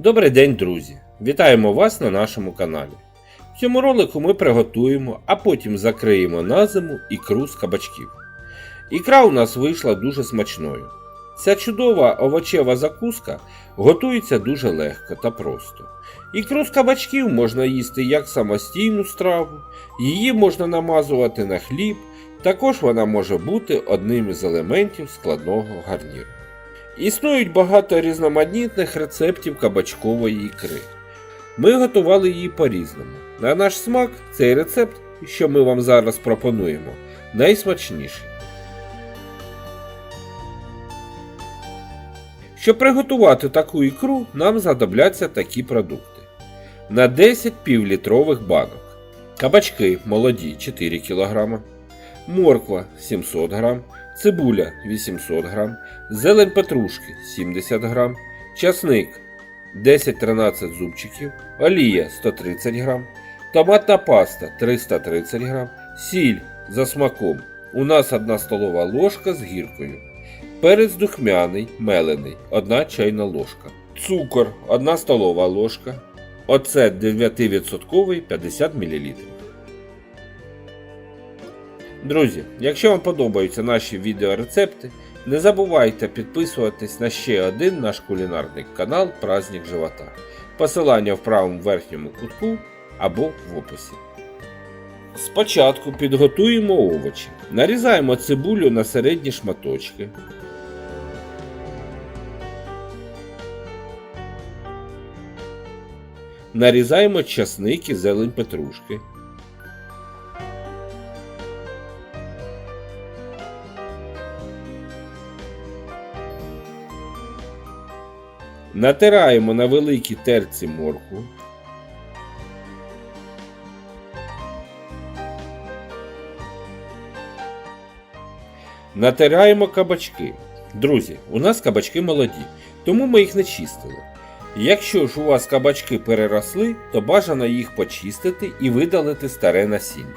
Добрий день, друзі! Вітаємо вас на нашому каналі. В цьому ролику ми приготуємо, а потім закриємо на зиму ікру з кабачків. Ікра у нас вийшла дуже смачною. Ця чудова овочева закуска готується дуже легко та просто. Ікру з кабачків можна їсти як самостійну страву, її можна намазувати на хліб, також вона може бути одним із елементів складного гарніру. Існують багато різноманітних рецептів кабачкової ікри. Ми готували її по-різному. На наш смак, цей рецепт, що ми вам зараз пропонуємо, найсмачніший. Щоб приготувати таку ікру, нам знадобляться такі продукти. На 10 півлітрових банок. Кабачки молоді 4 кг, морква 700 г, цибуля 800 г, зелень петрушки 70 г, часник 10-13 зубчиків, олія 130 г, томатна паста 330 г, сіль за смаком. У нас 1 столова ложка з гіркою. Перець духмяний, мелений 1 чайна ложка. Цукор 1 столова ложка. Оцет 9% 50 мл. Друзі, якщо вам подобаються наші відеорецепти, не забувайте підписуватись на ще один наш кулінарний канал Праздник Живота. Посилання в правому верхньому кутку або в описі. Спочатку підготуємо овочі. Нарізаємо цибулю на середні шматочки. Нарізаємо часник зелень петрушки. Натираємо на великій терці моркву. Натираємо кабачки. Друзі, у нас кабачки молоді, тому ми їх не чистили. Якщо ж у вас кабачки переросли, то бажано їх почистити і видалити старе насіння.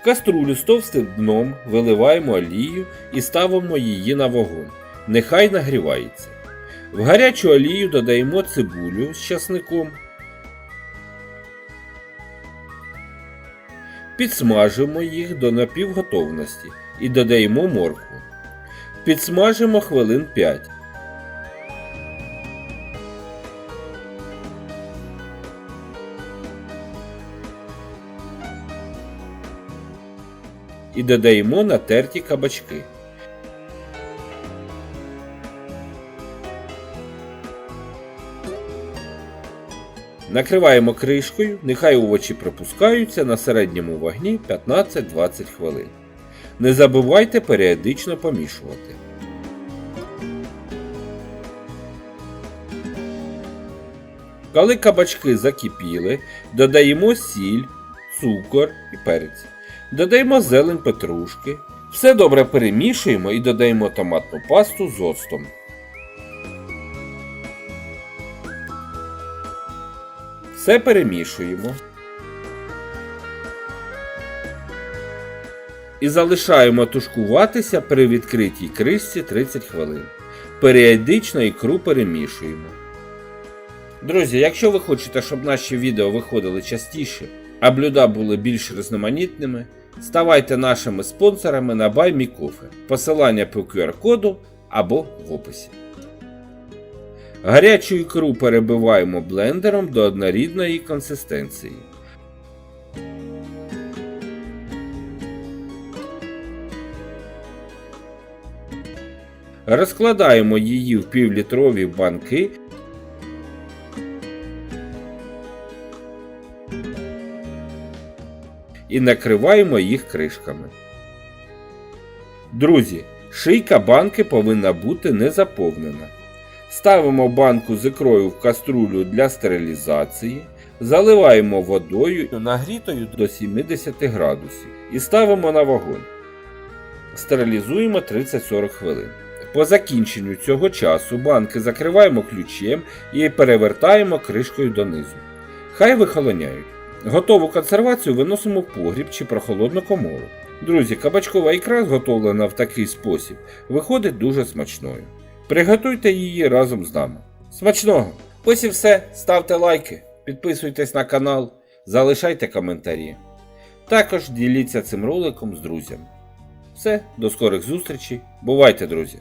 В каструлю з товстим дном виливаємо олію і ставимо її на вогонь. Нехай нагрівається. В гарячу олію додаємо цибулю з часником. Підсмажимо їх до напівготовності і додаємо моркву. Підсмажимо хвилин 5. І додаємо натерті кабачки. Накриваємо кришкою, нехай овочі пропускаються на середньому вогні 15-20 хвилин. Не забувайте періодично помішувати. Коли кабачки закипіли, додаємо сіль, цукор і перець. Додаємо зелень петрушки. Все добре перемішуємо і додаємо томатну пасту з оцтом. Все перемішуємо. І залишаємо тушкуватися при відкритій кришці 30 хвилин. Періодично ікру перемішуємо. Друзі, якщо ви хочете, щоб наші відео виходили частіше, а блюда були більш різноманітними, ставайте нашими спонсорами на BuyMeCoffee. Посилання по QR-коду або в описі. Гарячу ікру перебиваємо блендером до однорідної консистенції. Розкладаємо її в півлітрові банки. І накриваємо їх кришками. Друзі, шийка банки повинна бути не заповнена. Ставимо банку з ікрою в каструлю для стерилізації, заливаємо водою нагрітою до 70 градусів і ставимо на вогонь. Стерилізуємо 30-40 хвилин. По закінченню цього часу банки закриваємо ключем і перевертаємо кришкою донизу. Хай вихолоняють. Готову консервацію виносимо в погріб чи прохолодну комору. Друзі, кабачкова ікра, зготовлена в такий спосіб, виходить дуже смачною. Приготуйте її разом з нами. Смачного! Ось і все. Ставте лайки, підписуйтесь на канал, залишайте коментарі. Також діліться цим роликом з друзями. Все, до скорих зустрічей. Бувайте, друзі!